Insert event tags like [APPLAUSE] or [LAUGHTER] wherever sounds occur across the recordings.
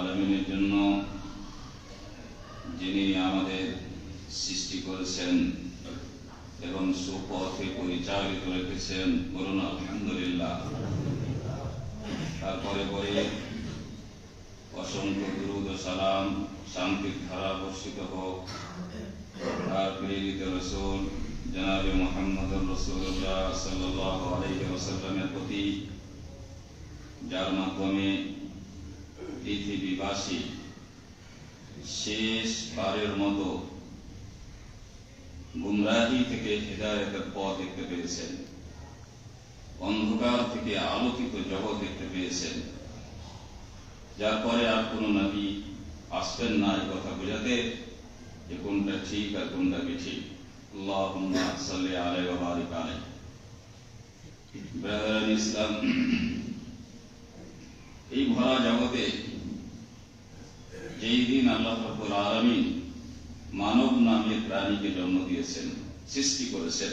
আলমিনের জন্য যিনি আমাদের সৃষ্টি করেছেন এবং সুপথে পরিচালিত রেখেছেন, বলুন আলহামদুলিল্লাহ। তারপরে পরে অসংখ্য দুরুদ সালাম, শান্তির ধারা বর্ষিত হোক। তার প্রেরিত রসুল, জনাবে মোহাম্মদ রসুল্লাহ সাল্লাহ আলাইহি ওয়াসাল্লামের প্রতি, যার মাধ্যমে পৃথিবীবাসী শেষ বারের মতো গুমরাহি থেকে হৃদায়তের পথ দেখতে পেয়েছেন। অন্ধকার থেকে আলোকিত জগৎ দেখতে পেয়েছেন। যার পরে আর কোন নবী আসবেন না এই কথা বোঝাতে যে কোনটা ঠিক আর কোনটা বেঠিক আল্লাহুম্মা সাল্লি আলাইহি ওয়া বারিক ইসলাম এই ভরা জগতে যেই দিন আল্লাহ রাব্বুল আলামিন মানব নামে প্রাণীকে জন্ম দিয়েছেন, সৃষ্টি করেছেন,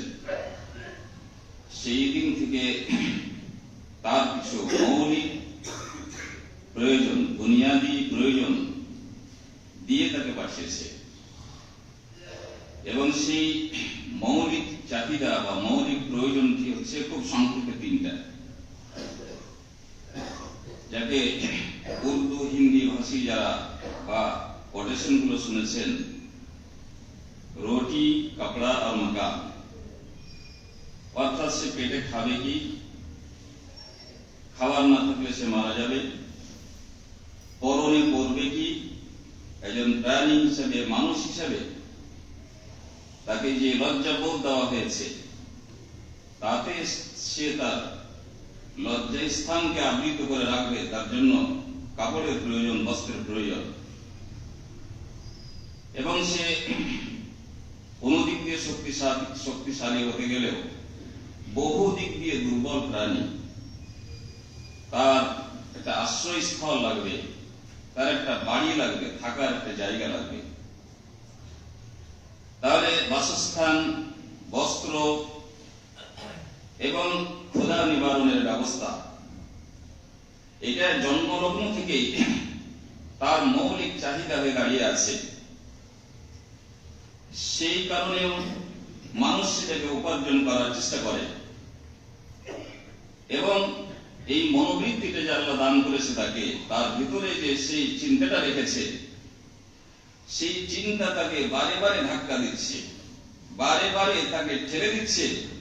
সেই দিন থেকে তার কিছু মৌলিক প্রয়োজন, বুনিয়াদি প্রয়োজন দিয়ে তাকে পাঠিয়েছে। এবং সেই মৌলিক চাহিদা বা মৌলিক প্রয়োজনটি হচ্ছে খুব সংক্ষেপে তিনটা। যাকে উর্দু, হিন্দি, ভাষী যারা বা কোটেশনগুলো শুনেছেন, রুটি, কাপড়া আর মাকান অর্থাৎ সে পেটে খাবে কি? খাবার না থাকলে সে মারা যাবে। পরনে করবে কি? একজন প্রাণী হিসেবে, মানুষ হিসেবে তাকে যে লজ্জাবোধ দেওয়া হয়েছে, তাতে সে তার লজ্জা স্থানকে আবৃত করে রাখবে, তার জন্য কাপড়ের প্রয়োজন, বস্ত্রের প্রয়োজন। এবং সে কোনো দিক দিয়ে শক্তিশালী শক্তিশালী হতে গেলেও বহু দিক দিয়ে দুর্বল প্রাণী। তার একটা আশ্রয়স্থল লাগবে, তার একটা বাড়ি লাগবে, থাকার একটা জায়গা লাগবে। তাহলে বাসস্থান, বস্ত্র এবং ক্ষুধা নিবারণের ব্যবস্থা। এটা জন্মলগ্ন থেকেই তার মৌলিক চাহিদা হয়ে দাঁড়িয়ে আছে। সেই কারণেও মানুষ সেটাকে উপার্জন করার চেষ্টা করে। এবং এই মনোবৃত্তিটা যে আল্লাহ দান করেছে তাকে, তার ভিতরে যে সেই চিন্তাটা রেখেছে, সেই চিন্তা তাকে বারে বারে ধাক্কা দিচ্ছে, বারে বারে তাকে ঠেলে দিচ্ছে।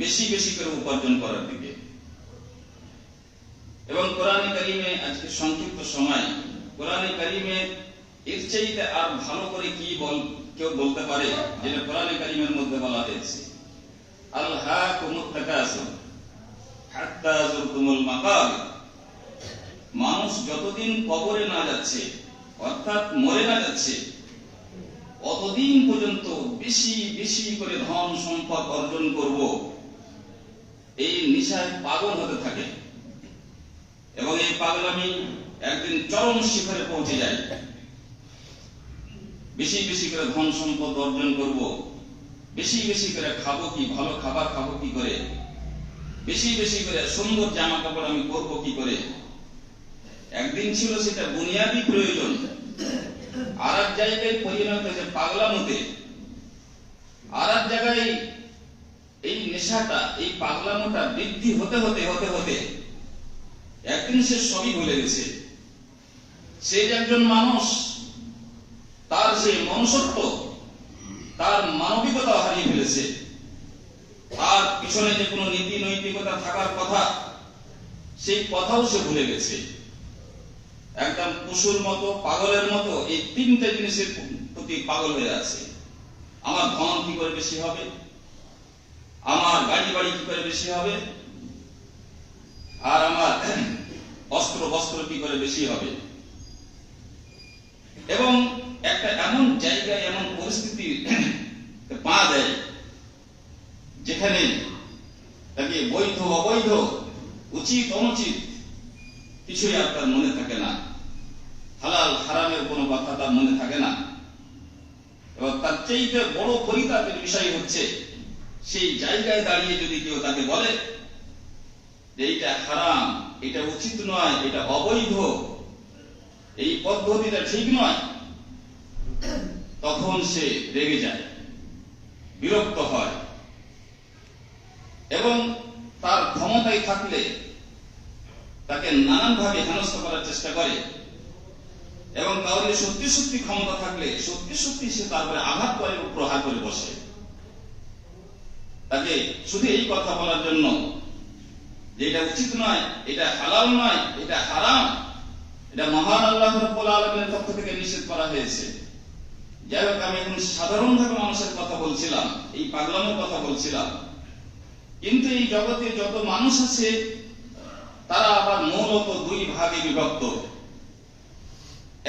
বেশি বেশি করে উপার্জন করার দিকে। এবং কোরআন কারিমে আজকে সংক্ষিপ্ত সময়, কোরআন কারিমে এর চাইতে আর ভালো করে কি বল, কেউ বলতে পারে, যেটা কোরআন কারিমের মধ্যে বলা হয়েছে। আল্লাহ কুমুত তাকাসুর হাত্তা জুরতুমুল মাকাল মানুষ যতদিন কবরে না যাচ্ছে, অর্থাৎ মরে না যাচ্ছে, অতদিন পর্যন্ত বেশি বেশি করে ধন সম্পদ অর্জন করব। এই নিশায় পাগল হতে থাকে। এবং এই পাগলামি একদিন চরম শিখরে পৌঁছে যায়। বেশি বেশি করে ধন সম্পদ অর্জন করব। বেশি বেশি করে খাব কি, ভালো খাবার খাব কি করে? বেশি বেশি করে সুন্দর জামা কাপড় আমি করব কি করে? একদিন ছিল সেটা বুনিয়াদি প্রয়োজন। আর এক জায়গায় পরিণত হয়েছে পাগলামতে। আর এক জায়গায় নেশাটা, এই পাগলামোটা বৃদ্ধি হতে হতে হতে হতে একদিন সে সবই ভুলে গেছে। সে একজন মানুষ, তার যে মনুষ্যত্ব, তার মানবিকতা হারিয়ে ফেলেছে। তার পিছনে যে কোনো নীতি নৈতিকতা থাকার কথা, সেই কথাও সে ভুলে গেছে। একদম পশুর মতো, পাগলের মতো এই তিনটে জিনিসের প্রতি পাগল হয়ে আছে। আমার ধন কি করে বেশি হবে? আমার গাড়ি বাড়ি কি করে বেশি হবে? আর আমার অস্ত্র বস্ত্র কি করে বেশি হবে? এবং একটা এমন জায়গায়, এমন পরিস্থিতি পা দেয় যেখানে তাকে বৈধ, অবৈধ, উচিত, অনুচিত কিছুই আর তার মনে থাকে না। হালাল, হারামের কোনো কথা তার মনে থাকে না। এবং তার চাইতে বড় পরিতাপের বিষয় হচ্ছে সেই জায়গায় দাঁড়িয়ে যদি কেউ তাকে বলে যে এটা হারাম, এটা উচিত নয়, এটা অবৈধ, এই পদ্ধতিটা ঠিক নয়, তখন সে রেগে যায়, বিরক্ত হয়। এবং তার ক্ষমতায় থাকলে তাকে নানানভাবে হেনস্থ করার চেষ্টা করে। এবং কাউরে সত্যি সত্যি ক্ষমতা থাকলে সত্যি সত্যি সে তারপরে আঘাত করে এবং প্রহার করে বসে। তাকে শুধু এই কথা বলার জন্য যে এটা উচিত নয়, এটা হালাল নয়, এটা হারাম, এটা মহান আল্লাহ আলমের পক্ষ থেকে নিষেধ করা হয়েছে। যাই হোক, আমি এখন সাধারণভাবে মানুষের কথা বলছিলাম, এই পাগলামের কথা বলছিলাম। কিন্তু এই জগতে যত মানুষ আছে, তারা আবার মূলত দুই ভাগে বিভক্ত।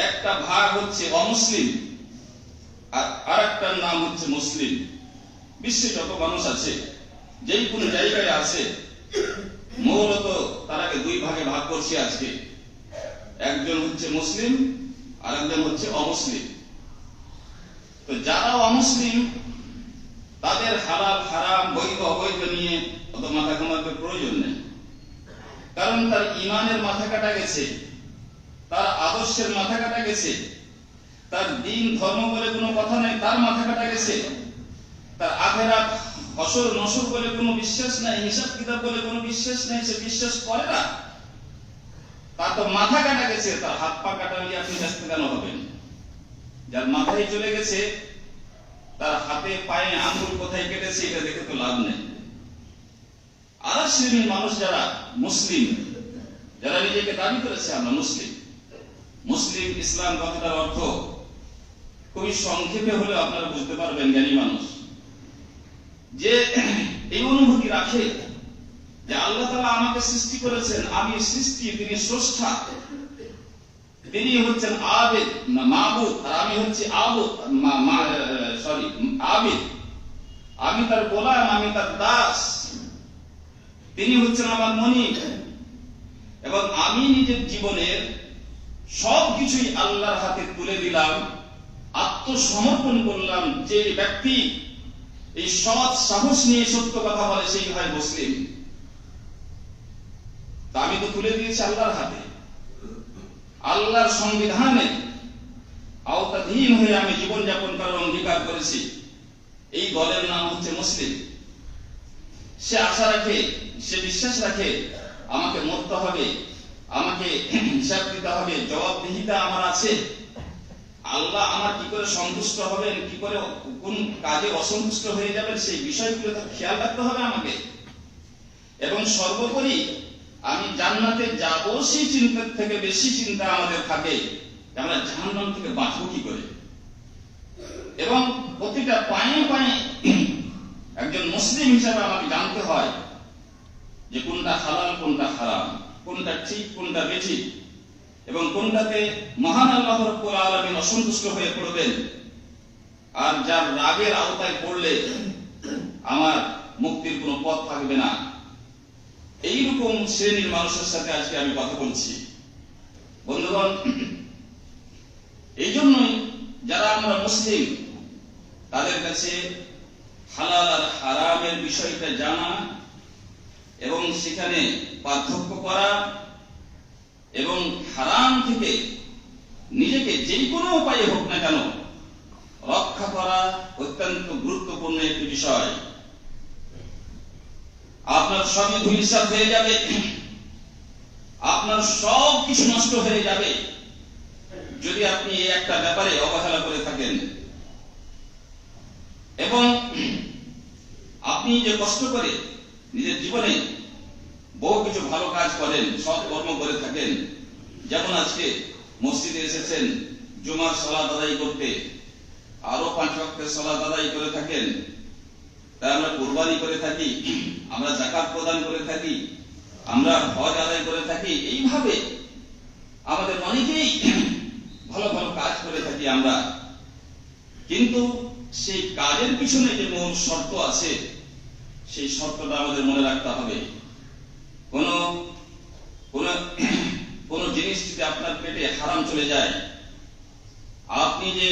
একটা ভাগ হচ্ছে অমুসলিম, আর আরেকটার নাম হচ্ছে মুসলিম। বিশ্বে যত মানুষ আছে, যেই কোনো জায়গায় আছে, মূলত তারাকে দুই ভাগে ভাগ করছি আজকে। একজন হচ্ছে মুসলিম আর একজন হচ্ছে অমুসলিম। তো যারা অমুসলিম, তাদের হালাল, হারাম, বৈধ, অবৈধ নিয়ে অত মাথা ঘামাতে প্রয়োজন নেই। কারণ তার ইমানের মাথা কাটা গেছে, তার আদর্শের মাথা কাটা গেছে, তার দিন ধর্ম বলে কোনো কথা নেই, তার মাথা কাটা গেছে। তার আখেরাত অসর নসর বলে কোনো বিশ্বাস নাই, হিসাব কিতাব বলে কোনো বিশ্বাস নেই, সে বিশ্বাস করে না। তার তো মাথা কাটা গেছে, তার হাত পা কাটা নিয়ে আপনি ব্যস্ত কেন হবেন? যার মাথায় চলে গেছে, তার হাতে পায়ে আঙ্গুল কোথায় কেটেছে, এটা দেখে তো লাভ নেই। আর শ্রেণির মানুষ যারা মুসলিম, যারা নিজেকে দাবি করেছে, আমরা মুসলিম। মুসলিম ইসলাম কথাটার অর্থ খুবই সংক্ষেপে হলে আপনারা বুঝতে পারবেন, জ্ঞানী মানুষ। যে, এই অনুভূতি রাখে। যে আল্লাহ তালা আমাকে সৃষ্টি করেছেন, আমি সৃষ্টি, তিনি স্রষ্টা। তিনি হচ্ছেন আবেদ, না মাবুদ, আর আমি হচ্ছি আবুদ সরি, আবিদ। আমি তার গোলাম, আমি তার দাস। তিনি হচ্ছেন আমার মনি এবং আমি নিজের জীবনের সব কিছুই আল্লাহর হাতে তুলে দিলাম, আত্মসমর্পণ করলাম যে ব্যক্তি এই সৎ সাহস নিয়ে সত্য কথা বলে সেই হয় মুসলিম। আমি তো তুলে দিয়েছি আল্লাহর হাতে। আল্লাহর সংবিধানে আওতাধীন হয়ে আমি জীবনযাপন করার অঙ্গীকার করেছি। এই দলের নাম হচ্ছে মুসলিম। সে আশা রাখে, সে বিশ্বাস রাখে, আমাকে মরতে হবে, আমাকে হিসাব দিতে হবে, জবাবদিহিতা আমার আছে। আল্লাহ আমার কি করে সন্তুষ্ট হবেন, কি করে কোন কাজে অসন্তুষ্ট হয়ে যাবেন, সেই বিষয়গুলো খেয়াল রাখতে হবে আমাকে। এবং সর্বোপরি আমি জান্নাতে যাব সেই চিন্তার থেকে বেশি চিন্তা আমাদের থাকে আমরা জাহান্নাম থেকে বাঁচবো কি করে। এবং প্রতিটা পায়ে পায়ে একজন মুসলিম হিসাবে আমাকে জানতে হয় যে কোনটা হালাল, কোনটা হারাম, কোনটা ঠিক, কোনটা বেঠিক। এবং কোনটাতে মহান আল্লাহ রব্বুল আলামিন অসন্তুষ্ট হয়ে পড়বেন? আর যার রাগের আওতায় পড়লে আমার মুক্তির কোনো পথ থাকবে না। এইরকম শ্রেণির মানুষের সাথে আজকে আমি কথা বলছি। বন্ধুগণ এই জন্যই যারা আমরা মুসলিম, তাদের কাছে হালাল আর হারামের বিষয়টা জানা এবং সেখানে পার্থক্য করা এবং হারাম থেকে নিজেকে যে কোনো উপায়ে হোক না কেন রক্ষা করা অত্যন্ত গুরুত্বপূর্ণ একটি বিষয়। আপনার সবই ধুলিসাত হয়ে যাবে। আপনার সব কিছু নষ্ট হয়ে যাবে। যদি আপনি এই একটা ব্যাপারে অবহেলা করে থাকেন। এবং আপনি যে কষ্ট করে নিজের জীবনে বহু কিছু ভালো কাজ করেন, সৎ কর্ম করে থাকেন। যেমন আজকে মসজিদে এসেছেন, জুমার সলাদ আদায় করতে। আরও পাঁচ ওয়াক্তের সলাদ আদায় করে থাকেন। তাই আমরা কোরবানি করে থাকি, আমরা জাকাত প্রদান করে থাকি, আমরা হজ আদায় করে থাকি, এইভাবে আমাদের অনেকেই ভালো ভালো কাজ করে থাকি আমরা। কিন্তু সেই কাজের পিছনে যে মূল শর্ত আছে, সেই শর্তটা আমাদের মনে রাখতে হবে। কোন কোন কোন জিনিস যদি আপনার পেটে হারাম চলে যায়, আপনি যে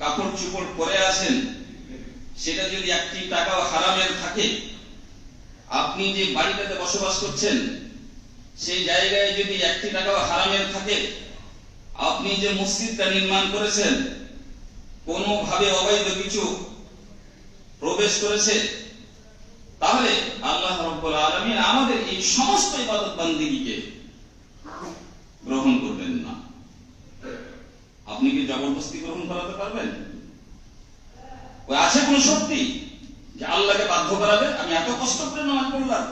কাপড় চুপড় পরে আসেন সেটা যদি একটি টাকাও হারামের থাকে, আপনি যে বাড়িটাতে বসবাস করছেন, সেই জায়গায় যদি একটি টাকাও হারামের থাকে, আপনি যে মসজিদটা নির্মাণ করেছেন, কোনোভাবে অবৈধ কিছু প্রবেশ করেছে তাহলে আল্লাহ রব্বুল আলামিন আমাদের এই সমস্ত ইবাদত বান্দিগিকে গ্রহণ করবেন না। আপনি কি জবরদস্তি গ্রহণ করাতে পারবেন? ওই আছে কোন শক্তি যে আল্লাহকে বাধ্য করাবে? আমি এত কষ্ট করে নামাজ পড়লাম,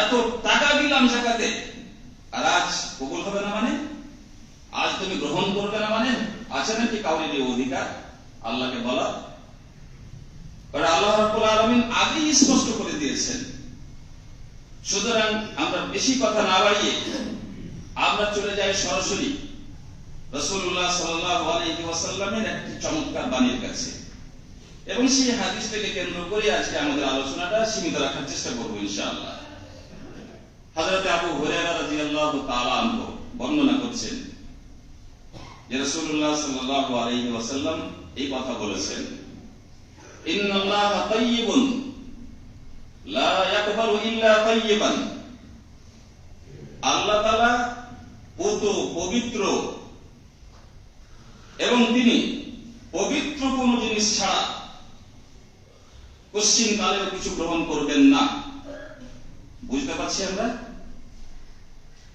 এত টাকা দিলাম জাকাতে, আর আজ কবুল হবে না মানে? আজ তুমি গ্রহণ করবে না মানে? আছে নাকি কাউরের অধিকার? আল্লাহকে বলা এবং সেই হাদিসটাকে কেন্দ্র করে আজকে আমাদের আলোচনাটা সীমিত রাখার চেষ্টা করব ইনশাআল্লাহ। হযরত আবু হুরায়রা রাদিয়াল্লাহু বর্ণনা করছেন যে এই কথা বলেছেন ইন্নাল্লাহা তাইয়্যিবুন লা ইয়াকবালু ইল্লা তাইয়্যিবান আল্লাহ তাআলা পুত পবিত্র। এবং তিনি পবিত্র কোন জিনিস ছাড়া পশ্চিম কালেও কিছু গ্রহণ করবেন না। বুঝতে পারছি আমরা?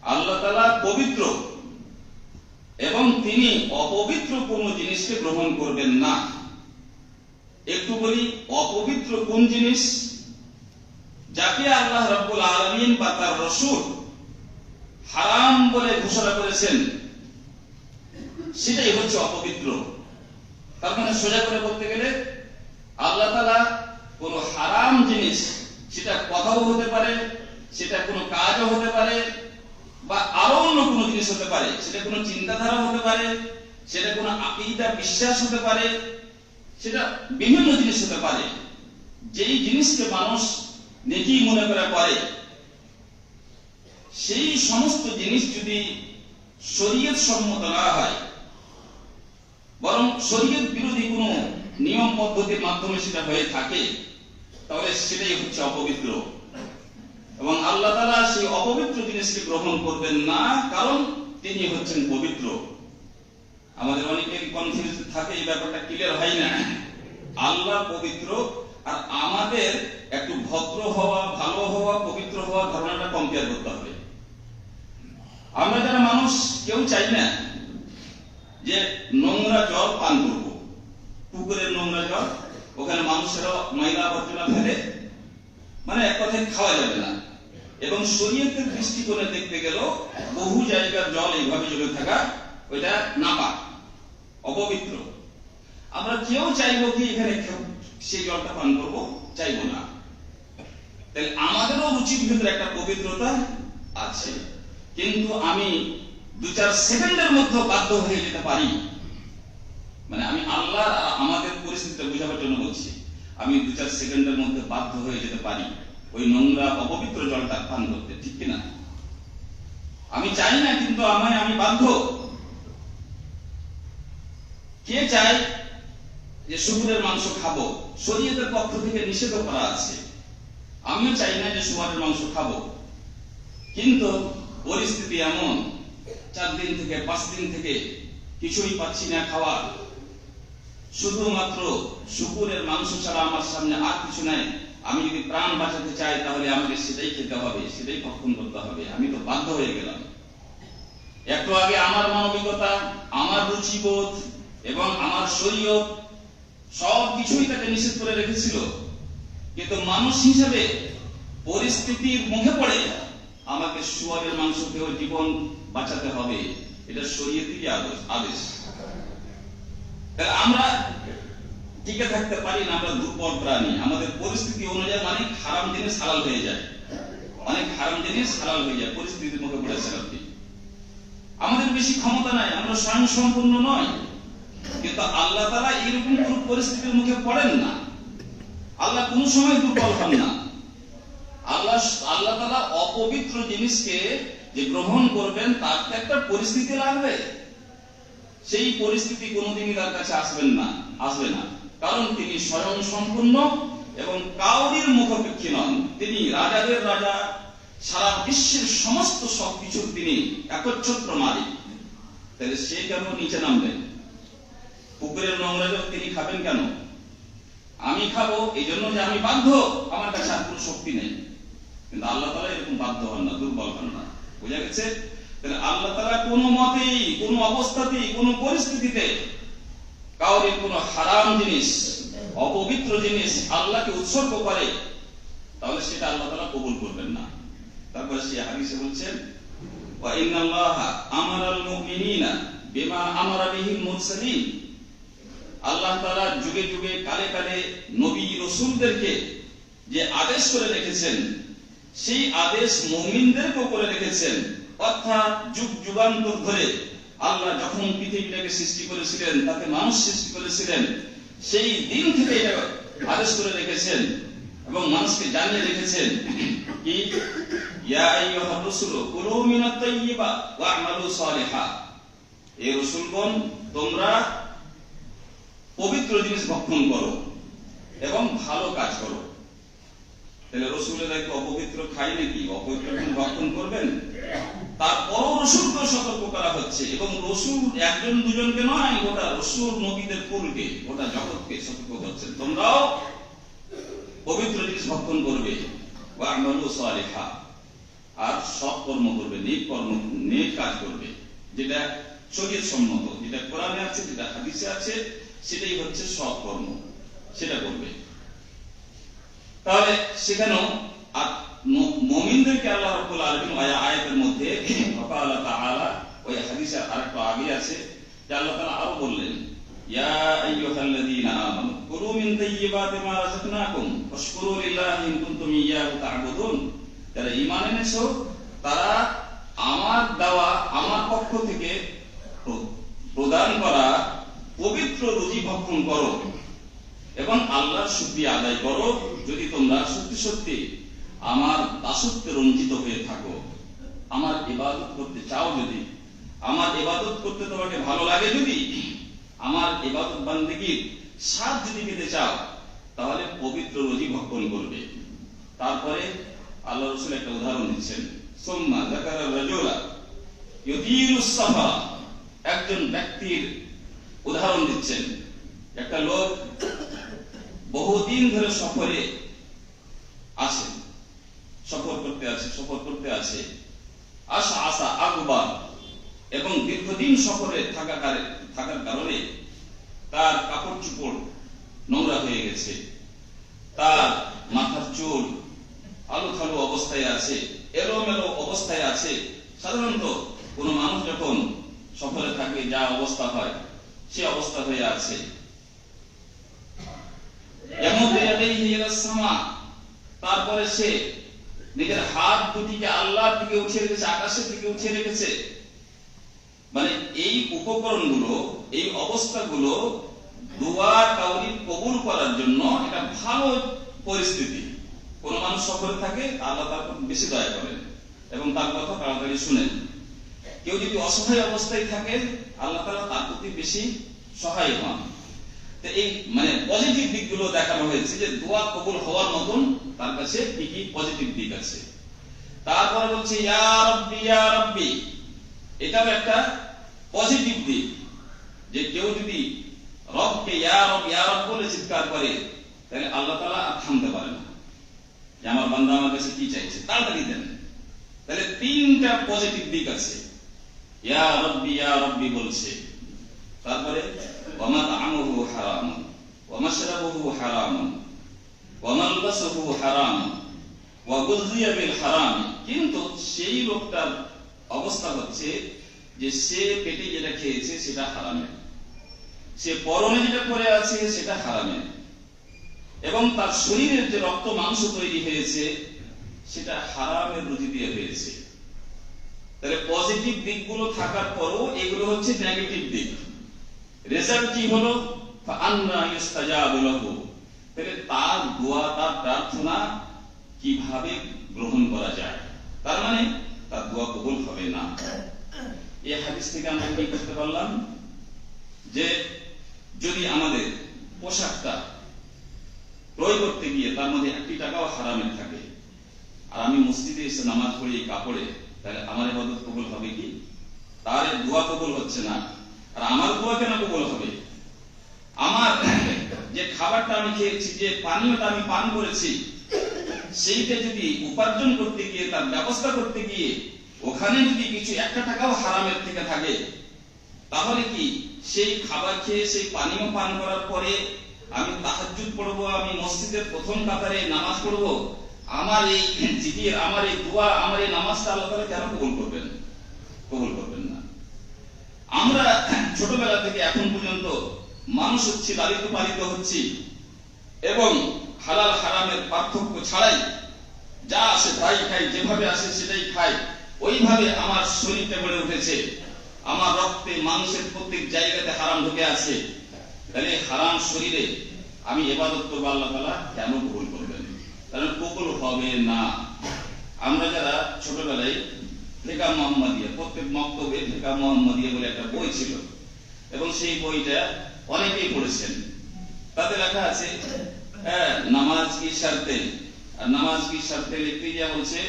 আল্লাহ তাআলা পবিত্র এবং তিনি অপবিত্র কোন জিনিসকে গ্রহণ করবেন না। একটু বলি অপবিত্র কোন জিনিস? যাকে আল্লাহ রাব্বুল আলামিন বা তার রাসূল হারাম বলে ঘোষণা করেছেন, সেটাই হচ্ছে অপবিত্র। তার মানে সোজা করে বলতে গেলে, আল্লাহ তালা কোন হারাম জিনিস, সেটা কথাও হতে পারে, সেটা কোনো কাজও হতে পারে, বা আরও অন্য কোনো জিনিস হতে পারে, সেটা কোনো চিন্তাধারা হতে পারে, সেটা কোনো আকিদা, বিশ্বাস হতে পারে সেটা বিভিন্ন জিনিস হতে পারে। যেই জিনিসকে মানুষ নেকি মনে করে করে, সেই সমস্ত জিনিস যদি শরীয়ত সম্মত না হয়, বরং শরীয়ত বিরোধী কোনো নিয়ম পদ্ধতির মাধ্যমে সেটা হয়ে থাকে, তাহলে সেটাই হচ্ছে অপবিত্র। এবং আল্লাহ তাআলা সেই অপবিত্র জিনিসকে গ্রহণ করবেন না, কারণ তিনি হচ্ছেন পবিত্র। আমাদের অনেকের কনফিউজ থাকে, এই ব্যাপারটা ক্লিয়ার হয় না। আল্লাহ পবিত্র, আর আমাদের একটু ভদ্র হওয়া, ভালো হওয়া, পবিত্র হওয়া ধারণাটা কম্পেয়ার করতে হবে। আমরা যারা মানুষ, কেউ চাই না যে নোংরা জল পান করব। পুকুরের নোংরা জল, ওখানে মানুষেরা ময়লা আবর্জনা ফেলে মানে এক কথায় খাওয়া যাবে না। এবং শরীয়তের দৃষ্টিকোণে দেখতে গেল বহু জায়গার জল এইভাবে জমে থাকা, ওইটা নাপাক। অপবিত্র। আমরা কেউ চাইব কি এখানে সেই জলটা পান করব? চাইব না। তাহলে আমাদেরও রুচির ভিতরে একটা পবিত্রতা আছে। কিন্তু আমি দু চার সেকেন্ডের মধ্যে বাধ্য হয়ে যেতে পারি। মানে আমি আল্লাহ আমাদের পরিস্থিতিটা বোঝাবার জন্য বলছি। আমি দু চার সেকেন্ডের মধ্যে বাধ্য হয়ে যেতে পারি ওই নোংরা, অপবিত্র জলটা পান করতে, ঠিক কিনা? আমি চাই না, কিন্তু আমায় আমি বাধ্য। কে চায় যে শুকুরের মাংস খাব? শরীয়তের পক্ষ থেকে নিষেধ করা আছে। আমিও চাই না যে শুকুরের মাংস খাব। কিন্তু পরিস্থিতি এমন, চার দিন থেকে, পাঁচ দিন থেকে কিছুই পাচ্ছি না খাওয়া শুধুমাত্র শুকুরের মাংস ছাড়া আমার সামনে আর কিছু নাই। আমি যদি প্রাণ বাঁচাতে চাই, তাহলে আমাকে সেটাই খেতে হবে, সেটাই ভক্ষণ করতে হবে। আমি তো বাধ্য হয়ে গেলাম। একটু আগে আমার মানবিকতা, আমার রুচিবোধ এবং আমার শরীয়ত সব কিছুই তাকে নিষেধ করে রেখেছিল। কিন্তু মানুষ হিসেবে পরিস্থিতির মুখে পড়ে আমাকে শুয়ারের মাংস খেয়ে জীবন বাঁচাতে হবে। এটা শরীয়তেরই আদেশ। আদেশ আমরা টিকে থাকতে পারি না, আমরা দুর্বল প্রাণী। আমাদের পরিস্থিতি অনুযায়ী অনেক হারাম জিনিস হালাল হয়ে যায়। অনেক হারাম জিনিস হালাল হয়ে যায়, পরিস্থিতির মুখে আপনি আমাদের বেশি ক্ষমতা নাই, আমরা স্বয়ং সম্পূর্ণ নয়। কিন্তু আল্লাহ তারা এরকম কোন পরিস্থিতির মুখে পড়েন না। আল্লাহ কোন সময় দুর্বল হন না। আল্লাহ আল্লাহ তারা অপবিত্র জিনিসকে যে গ্রহণ করবেন, তার একটা পরিস্থিতি লাগবে। সেই পরিস্থিতি কোনোদিনই তার কাছে আসবেন না, আসবে না। কারণ তিনি স্বয়ং সম্পূর্ণ এবং কাউরির মুখাপেক্ষী নন। তিনি রাজাদের রাজা। সারা বিশ্বের সমস্ত সবকিছুর তিনি একচ্ছত্র মালিক। তাহলে সে কেন নিচে নামবেন পুকুরের নোংরা জল তিনি খাবেন কেন? আমি খাব এই জন্য যে আমি বাধ্য, আমার কাছে আর কোনো শক্তি নেই। কিন্তু আল্লাহ তালা এরকম বাধ্য হন না, দুর্বল হন না। বুঝা গেছে? আল্লাহ তালা কোনো মতেই, কোনো অবস্থাতেই, কোনো পরিস্থিতিতে কাউরে কোনো হারাম জিনিস, অপবিত্র জিনিস আল্লাহকে উৎসর্গ করে, তাহলে সেটা আল্লাহ তালা কবুল করবেন না। তারপর সে হাদিসে বলছেন, ওয়া ইন্নাল্লাহা আমারাল মুমিনিনা বিমা আমারা বিহিল মুরসালিন। আল্লাহ তালা যুগে যুগে কালে কালে নবী রাসূলদেরকে যে আদেশ করে রেখেছেন, সেই আদেশ মুমিনদেরকেও করে রেখেছেন। অর্থাৎ যুগ যুগান্তর ধরে আল্লাহ যখন পৃথিবীটাকে সৃষ্টি করেছিলেন তাতে মানুষ সৃষ্টি করেছিলেন, সেই দিন থেকে আদেশ করে রেখেছেন এবং মানুষকে জানিয়ে রেখেছেন কি, ইয়া আইয়ুহার রাসূলু, কুলু মিনাত তাইয়্যিবা ওয়া আমালু সালিহা। এই রাসূলগণ, তোমরা পবিত্র জিনিস ভক্ষণ করো এবং ভালো কাজ করো। তাহলে রসুলেরা কি অপবিত্র খাই নাকি? অপবিত্র ভক্ষণ করবেন? তারপরও রসুলকে সতর্ক করা হচ্ছে এবং রসুল একজন দুজনকে নয়, গোটা রসুল নবীদের কুলকে গোটা জগৎকে সতর্ক করছেন। তোমরাও পবিত্র জিনিস ভক্ষণ করবে। বা আর সৎ কর্ম করবে, নেক কর্ম, নেক কাজ করবে। যেটা শরীর সম্মত, যেটা কোরআনে আছে, যেটা হাদিসে আছে সেটাই হচ্ছে সৎ কর্ম সেটা করবে। তাহলে সেখানেও মুমিনদেরকে আল্লাহ রাব্বুল আলামিন ওই আয়াতের মধ্যে [COUGHS] তাআলা ওই হাদিসে আরেকটু আগে আছে যে আল্লাহ তাআলা আরও বললেন ইয়া আইয়ুহাল্লাযীনা আমানু কুলু মিন তাইয়্যিবাতি মা রাযাকনাকুম ওয়াশকুরু লিল্লাহি ইন কুনতুম তা'বুদুন। যারা ঈমান এনেছো তারা আমার দেওয়া আমার পক্ষ থেকে প্রদান করা পবিত্র রুজি ভক্ষণ করো। এবং আল্লাহর শুকরিয়া আদায় করো, যদি তোমরা সত্যি সত্যি আমার দাসত্বে রঞ্জিত হয়ে থাকো। আমার ইবাদত করতে চাও যদি, আমার ইবাদত করতে তোমাকে ভালো লাগে যদি, আমার ইবাদত বান্দিগির স্বাদ যদি পেতে চাও, তাহলে পবিত্র রোজি ভক্ষণ করবে। তারপরে আল্লাহ রসুল একটা উদাহরণ দিচ্ছেন। সোম্মা জাকারা রাজুলা সাফা, একজন ব্যক্তির উদাহরণ দিচ্ছেন। একটা লোক বহুদিন ধরে সফরে আছে। সফর করতে আছে, সফর করতে আছে। আশা আশা, আকবার। এবং দীর্ঘদিন সফরে থাকা কারে- থাকার কারণে তার কাপড় চোপড় নোংরা হয়ে গেছে। তার মাথার চুল আলো থালু অবস্থায় আছে, এলোমেলো অবস্থায় আছে। সাধারণত কোন মানুষ যখন সফরে থাকে, যা অবস্থা হয় সে অবস্থা হয়ে আছে। তারপরে সে নিজের হাত দুটিকে আল্লাহর দিকে উঠিয়ে রেখেছে, আকাশের দিকে উঠিয়ে রেখেছে। মানে এই উপকরণগুলো, এই অবস্থাগুলো দোয়া কাউরি কবুল করার জন্য এটা ভালো পরিস্থিতি। কোন মানুষ সফরে থাকে, আল্লাহ তার বেশি দয়া করেন। এবং তার কথা তাড়াতাড়ি শুনেন। কেউ যদি অসহায় অবস্থায় থাকে, আল্লাহ তাআলা তার প্রতি বেশি সহায় হন। এই মানে পজিটিভ দিকগুলো দেখানো হয়েছে যে দোয়া কবুল হওয়ার মতন তার কাছে কি কি পজিটিভ দিক আছে। তারপরে বলছে এটাও একটা পজিটিভ দিক যে কেউ যদি রবকে রব রব বলে চিৎকার করে, তাহলে আল্লাহ তাআলা আর থামতে পারে না। যে আমার বান্দা আমার কাছে কি চাইছে, তাড়াতাড়ি দেন। তাহলে তিনটা পজিটিভ দিক আছে। বলছে। তারপরে হারাম হারাম হারাম হারাম। কিন্তু সেই লোকটার অবস্থা হচ্ছে যে সে পেটে যেটা খেয়েছে সেটা হারামে। সে পরনে যেটা পরে আছে সেটা হারামে। এবং তার শরীরের যে রক্ত মাংস তৈরি হয়েছে সেটা হারামের রুজি দিয়ে হয়েছে। তাহলে পজিটিভ দিকগুলো থাকার পরও এগুলো হচ্ছে নেগেটিভ দিক। রেজাল্ট কি হলো? আন্না ইস্তাজাবু লাহু। তাহলে তার দোয়া, তার প্রার্থনা কীভাবে গ্রহণ করা যায়? তার মানে তার দোয়া কবুল হবে না। এই হাদিস থেকে আমরা কি করতে পারলাম? যে যদি আমাদের পোশাকটা ক্রয় করতে গিয়ে তার মধ্যে একটি টাকাও হারামের থাকে, আর আমি মসজিদে এসে নামাজ পড়ি এই কাপড়ে তাহলে আমার ইবাদত কবুল হবে কি? তার দোয়া কবুল হচ্ছে না। আর আমার দোয়া কেন কবুল হবে? আমার যে খাবারটা আমি খেয়েছি, যে পানীয়টা আমি পান করেছি, সেইটা যদি উপার্জন করতে গিয়ে, তার ব্যবস্থা করতে গিয়ে, ওখানে যদি কিছু একটা টাকাও হারামের থেকে থাকে, তাহলে কি সেই খাবার খেয়ে, সেই পানীয় পান করার পরে আমি তাহাজ্জুদ পড়ব, আমি মসজিদের প্রথম কাতারে নামাজ পড়ব? আমার এই জিকির আমার এই দোয়া, আমার এই নামাজটা আল্লাহ তাআলা কেন কবুল করবেন? কবুল করবেন না। আমরা ছোটবেলা থেকে এখন পর্যন্ত মানুষ হচ্ছি লালিত পালিত হচ্ছি এবং হালাল হারামের পার্থক্য ছাড়াই যা আসে তাই খাই, যেভাবে আসে সেটাই খাই। ওইভাবে আমার শরীরটা বেড়ে উঠেছে। আমার রক্তে মানুষের প্রত্যেক জায়গাতে হারাম ঢুকে আছে। তাহলে হারাম শরীরে আমি এবাদত করব আল্লাহ তালা কেন ভুল কারণ কখনো হবে না। আমরা যারা ছোটবেলায় ফেকা মোহাম্মদিয়া, প্রত্যেক মক্তবে ফেকা মোহাম্মদিয়া বলে একটা বই ছিল। এবং সেই বইটা অনেকেই পড়েছেন। তাতে লেখা আছে হ্যাঁ নামাজ কি শর্তে? আর নামাজ কি শর্তে লিখতে যা বলছে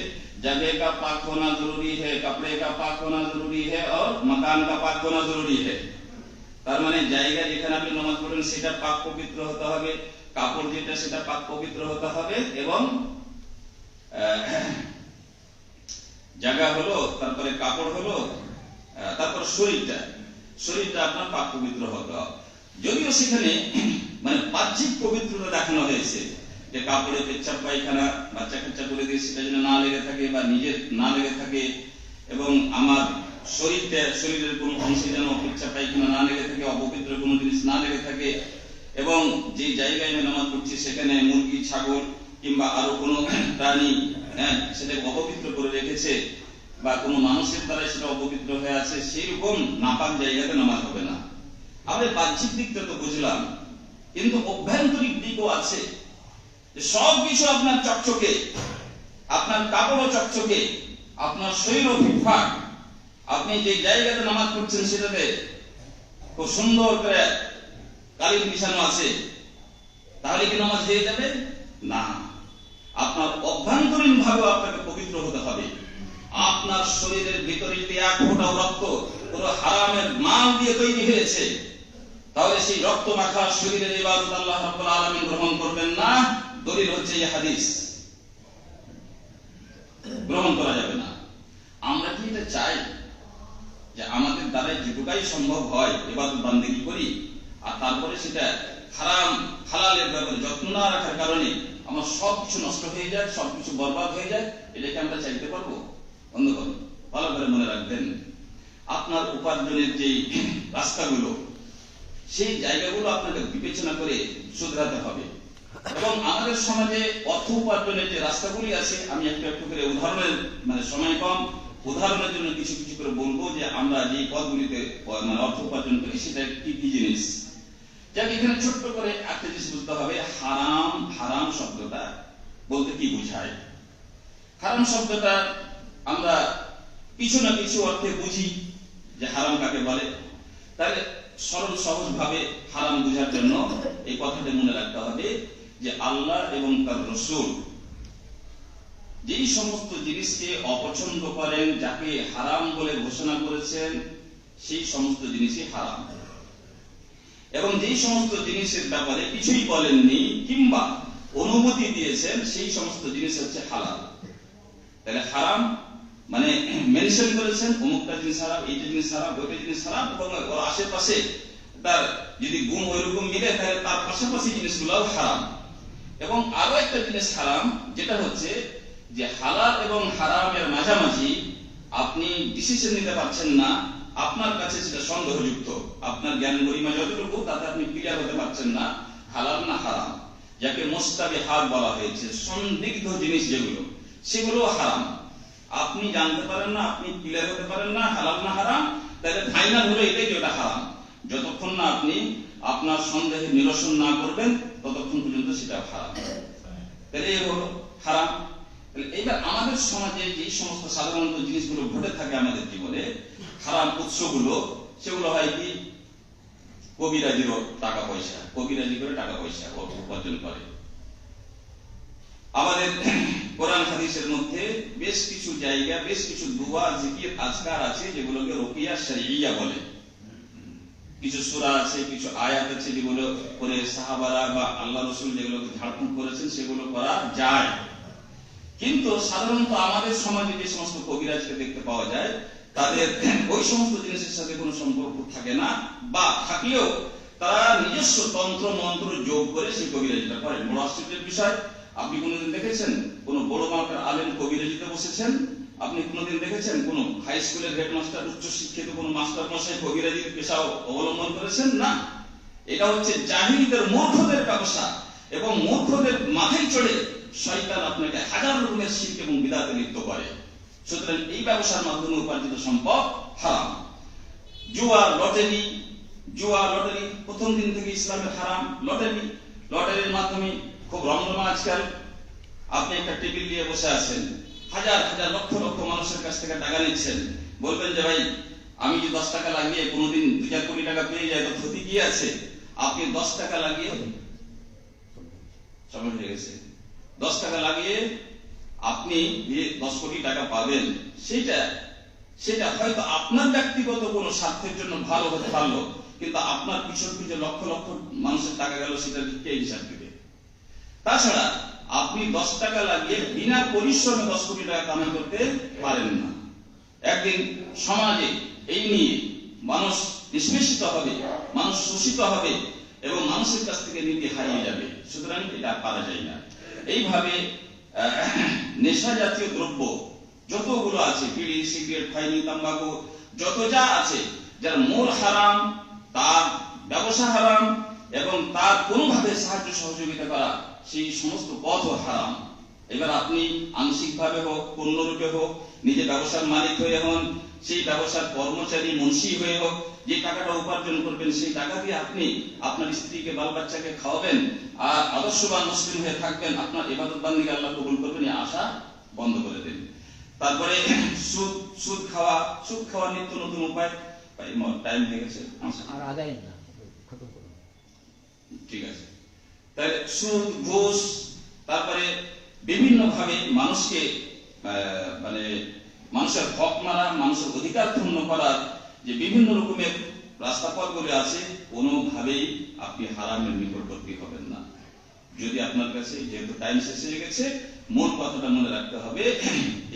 जगह কা পাক হোনা জরুরি है कपड़े কা পাক होना জরুরি है আর मकान का पाक होना जरूरी है তার মানে জায়গা যেখানে আপনি নামাজ পড়েন সেটা পাক পবিত্র হতে হবে। কাপড় যেটা সেটা পাক পবিত্র হতে হবে এবং জায়গা হলো, তারপরে কাপড় হলো তারপর শরীরটা। শরীরটা আপনার পাক পবিত্র হতে হবে। যদিও সেখানে মানে বাহ্যিক পবিত্রতা দেখানো হয়েছে, যে কাপড়ে পেচ্ছাপ, পায়খানা, বাচ্চা কাচ্চা করে দিয়ে সেটা যেন না লেগে থাকে বা নিজের না লেগে থাকে এবং আমার শরীরটা, শরীরের কোনো অংশে যেন পেচ্ছাপ, পায়খানা না লেগে থাকে, অপবিত্র কোনো জিনিস না লেগে থাকে এবং যে জায়গায় আমি নামাজ পড়ছি, সেখানে মুরগি, ছাগল কিংবা আরও কোনো প্রাণী হ্যাঁ সেটাকে অপবিত্র করে রেখেছে বা কোনো মানুষের দ্বারা সেটা অপবিত্র হয়ে আছে সেই রকম নাপাক জায়গাতে নামাজ হবে না। আমরা বাহ্যিক দিকটা তো বুঝলাম, কিন্তু অভ্যন্তরিক দিকও আছে। সব কিছু আপনার চকচকে, আপনার কাপড়ও চকচকে, আপনার শরীরও ফিটফাট। আপনি যে জায়গাতে নামাজ পড়ছেন, সেটাতে খুব সুন্দর করে কালিম বিছানো আছে? তাহলে কি নামাজ হয়ে যাবে? না। আপনার অভ্যন্তরীণ ভাবে আপনাকে পবিত্র হতে হবে। আপনার শরীরের ভিতরে এক ফোঁটাও রক্ত, পুরো হারামের মাল দিয়ে তৈরি হয়েছে, তাহলে সেই রক্ত মাখা শরীরের ইবাদত আল্লাহ রাব্বুল আলামিন গ্রহণ করবেন না। দলিল হচ্ছে এই হাদিস। গ্রহণ করা যাবে না। আমরা কি এটা চাই? যে আমাদের দ্বারা যেটুকাই সম্ভব হয় ইবাদত বান্দেগি করি। আর তারপরে সেটা হারাম, হালালের ব্যাপারে যত্ন না রাখার কারণে আমার সব কিছু নষ্ট হয়ে যায় সব কিছু বরবাদ হয়ে যায়, এটাকে আমরা চাইতে পারব? বন্ধুগণ, ভালো করে মনে রাখবেন, আপনার উপার্জনের যে রাস্তাগুলো, সেই জায়গাগুলো আপনাকে বিবেচনা করে শুধরাতে হবে। এবং আমাদের সমাজে অর্থ উপার্জনের যে রাস্তাগুলি আছে, আমি একটু একটু করে উদাহরণের মানে সময় কম, উদাহরণের জন্য কিছু কিছু করে বলব যে আমরা যে পদগুলিতে মানে অর্থ উপার্জন করি, সেটা কি কি জিনিস যাক এখানে ছোট্ট করে একটা জিনিস বুঝতে হবে, হারাম হারাম শব্দটা বলতে কি বোঝায়? হারাম শব্দটা আমরা কিছু না কিছু অর্থে বুঝি যে হারাম কাকে বলে। তাহলে সরল সহজ ভাবে হারাম বোঝার জন্য এই কথাটা মনে রাখতে হবে যে আল্লাহ এবং তার রসুল যেই সমস্ত জিনিসকে অপছন্দ করেন, যাকে হারাম বলে ঘোষণা করেছেন, সেই সমস্ত জিনিসই হারাম। এবং যেই সমস্ত জিনিসের ব্যাপারে কিছুই বলেননি, কিংবা অনুমতি দিয়েছেন, সেই সমস্ত জিনিস হচ্ছে হালাল। তাহলে হারাম মানে মেনশন করেছেন, অমুকটা জিনিস হারাম, এইটা জিনিস হারাম, ওইটা জিনিস হারাম ওর আশেপাশে তার যদি গুণ ওইরকম মিলে, তাহলে তার পাশাপাশি জিনিসগুলো হারাম। এবং আরও একটা জিনিস হারাম, যেটা হচ্ছে যে হালাল এবং হারামের মাঝামাঝি আপনি ডিসিশন নিতে পারছেন না আপনার কাছে সেটা সন্দেহযুক্ত। আপনার জ্ঞান গরিমা যতটুকু, তাতে আপনি ক্লিয়ার হতে পারছেন না, হালাল না হারাম। যাকে মোস্তাবে হাত বলা হয়েছে, সন্দিগ্ধ জিনিস যেগুলো সেগুলো হারাম। আপনি জানতে পারেন না, আপনি ক্লিয়ার হতে পারেন না, হালাল না হারাম, তাহলে ফাইনাল হলো এটাই যে ওটা হারাম। যতক্ষণ না আপনি আপনার সন্দেহের নিরসন না করবেন, ততক্ষণ পর্যন্ত সেটা হারাম। তাহলে এই হলো হারাম। এইবার আমাদের সমাজে যে সমস্ত সাধারণত জিনিসগুলো ঘটে থাকে আমাদের জীবনে হারাম উৎসগুলো, সেগুলো হয় কি? কবিরাজির টাকা পয়সা, কবিরাজি করে টাকা পয়সা উপার্জন করে। আমাদের কোরআন হাদিসের মধ্যে বেশ কিছু জায়গা, বেশ কিছু দুয়া, জিকির, আজকার আছে যেগুলোকে রোকিয়া শরিয়া বলে। কিছু সূরা আছে, কিছু আয়াত আছে যেগুলো করে সাহাবারা বা আল্লাহ রসুল যেগুলোকে ঝাড়ফুঁক করেছেন সেগুলো করা যায়। কিন্তু সাধারণত আমাদের সমাজে যে সমস্ত কবিরাজকে দেখতে পাওয়া যায় তাদের ওই সমস্ত জিনিসের সাথে কোনো সম্পর্ক থাকে না, বা থাকলেও তারা নিজস্ব তন্ত্র, মন্ত্র যোগ করে সেই কবিরাজিটা করেন বড় আশ্চর্যের বিষয়, আপনি কোনোদিন দেখেছেন? কোন বড় মাপের আলেম কবিরাজিতে বসেছেন? আপনি কোনোদিন দেখেছেন? কোন হাই স্কুলের হেডমাস্টার উচ্চ শিক্ষিত কোন মাস্টার মশাই কবিরাজির পেশা অবলম্বন করেছেন? না। এটা হচ্ছে জাহিলদের মূর্খদের ব্যবসা এবং মূর্খদের মাথায় চড়ে শয়তান আপনাকে হাজার রকমের শিল্প এবং বিদাতে লিপ্ত করে। সুতরাং এই ব্যবসার মাধ্যমে উপার্জিত সম্পদ হারাম। জুয়া, লটারি জুয়া, লটারি প্রথম দিন থেকে ইসলামের হারাম। লটারি, লটারির মাধ্যমে খুব রমরমা আজকাল। আপনি একটা টেবিল নিয়ে বসে আছেন, হাজার হাজার লক্ষ লক্ষ মানুষের কাছ থেকে টাকা নিচ্ছেন। বলবেন যে, ভাই, আমি যে দশ টাকা লাগিয়ে কোনোদিন দু চার কোটি টাকা পেয়ে যাই তো ক্ষতি কি আছে? আপনি দশ টাকা লাগিয়ে, সময় হয়ে গেছে। দশ টাকা লাগিয়ে আপনি যে দশ কোটি টাকা পাবেন, সেটা সেটা হয়তো আপনার ব্যক্তিগত কোনো স্বার্থের জন্য ভালো হতে পারল, কিন্তু আপনার পিছন পিছনে লক্ষ লক্ষ মানুষের টাকা গেল, সেটা কে হিসাব দিবে? তাছাড়া আপনি দশ টাকা লাগিয়ে বিনা পরিশ্রমে দশ কোটি টাকা কামাই করতে পারেন না। একদিন সমাজে এই নিয়ে মানুষ নিষ্পেষিত হবে, মানুষ শোষিত হবে এবং মানুষের কাছ থেকে নীতি হারিয়ে যাবে। সুতরাং এটা পারা যায় না। এইভাবে নেশা জাতীয় দ্রব্য, যতগুলো আছে, বিড়ি, সিগারেট ফাইনি তাম্বাকু, যত যা আছে, যার মূল হারাম, তার ব্যবসা হারাম এবং তার কোনোভাবে সাহায্য সহযোগিতা করা, সেই সমস্ত পথও হারাম। এবার আপনি আংশিকভাবে হোক পূর্ণরূপে হোক, নিজে ব্যবসার মালিক হয়ে হন সেই ব্যবসার কর্মচারী মুন্সি হয়ে হোক যে টাকাটা উপার্জন করবেন সেই টাকা দিয়ে আপনি আপনার স্ত্রীকে বাল বাচ্চাকে খাওয়াবেন আর আদর্শবান মুসলিম হয়ে থাকবেন আপনার এবাদত বান্দিকে আল্লাহ কবুল করবেন আশা বন্ধ করে দেন। তারপরে সুদ সুদ খাওয়া সুদ খাওয়া নিত্য নতুন উপায় টাইম হয়ে গেছে। আচ্ছা। আর না ঠিক আছে। তাহলে সুদ ঘুষ তারপরে বিভিন্ন ভাবে মানুষকে আহ, মানে মানুষের হক মারা, মানুষের অধিকার ক্ষুণ্ণ করার যে বিভিন্ন রকমের রাস্তা রাস্তাপথগুলি আছে, কোনোভাবেই আপনি হারামের নিকটবর্তী হবেন না। যদি আপনার কাছে যেহেতু টাইম শেষ হয়ে গেছে, মূল কথাটা মনে রাখতে হবে,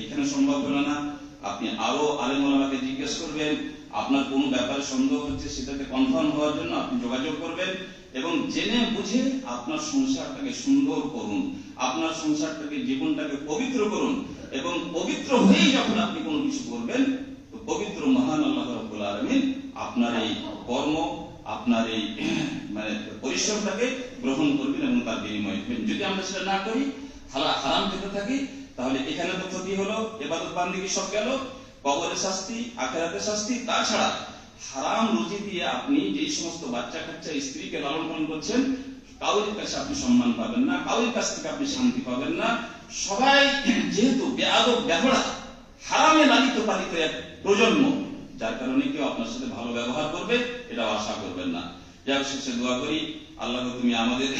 এখানে সম্ভব হলো না। আপনি আরও আলেম জিজ্ঞেস করবেন, আপনার কোন ব্যাপারে সন্দেহ হচ্ছে সেটাতে কনফার্ম হওয়ার জন্য আপনি যোগাযোগ করবেন এবং জেনে বুঝে আপনার সংসারটাকে সুন্দর করুন, আপনার সংসারটাকে, জীবনটাকে পবিত্র করুন। এবং পবিত্র হয়েই যখন আপনি কোনো কিছু করবেন তো পবিত্র মহান আল্লাহ রাব্বুল আলামিন আপনার এই কর্ম, আপনার এই মানে পরিশ্রমটাকে গ্রহণ করবেন এবং তার বিনিময় দেবেন। যদি আমরা সেটা না করি হারা- হারাম খেতে থাকি, তাহলে এখানে তো ক্ষতি হলো, এবাদত বান্দিগি সব গেল? কবরের শাস্তি আখেরাতের শাস্তি, তাছাড়া হারাম রুজি দিয়ে আপনি যে সমস্ত বাচ্চা কাচ্চা স্ত্রীকে লালন পালন করছেন কাউরির কাছে আপনি সম্মান পাবেন না কাউরির কাছ থেকে আপনি শান্তি পাবেন না। সবাই যেহেতু বেআদব ব্যবহার হারামে লালিত পালিত এক প্রজন্ম, যার কারণে কেউ আপনার সাথে ভালো ব্যবহার করবে, এটাও আশা করবেন না। যাই হোক শেষে দোয়া করি, আল্লাহ তুমি আমাদের